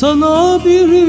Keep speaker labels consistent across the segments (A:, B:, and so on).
A: Sana bir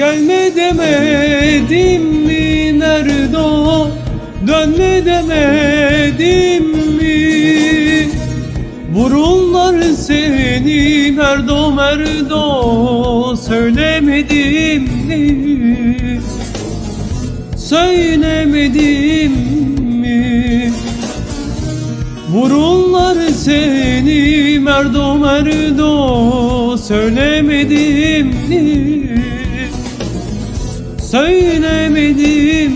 A: Gelme demedim mi nerdo Dönme demedim mi? Vururlar seni merdo merdo Söylemedim mi? Söylemedim mi? Vururlar seni merdo merdo Söylemedim mi Söylemedim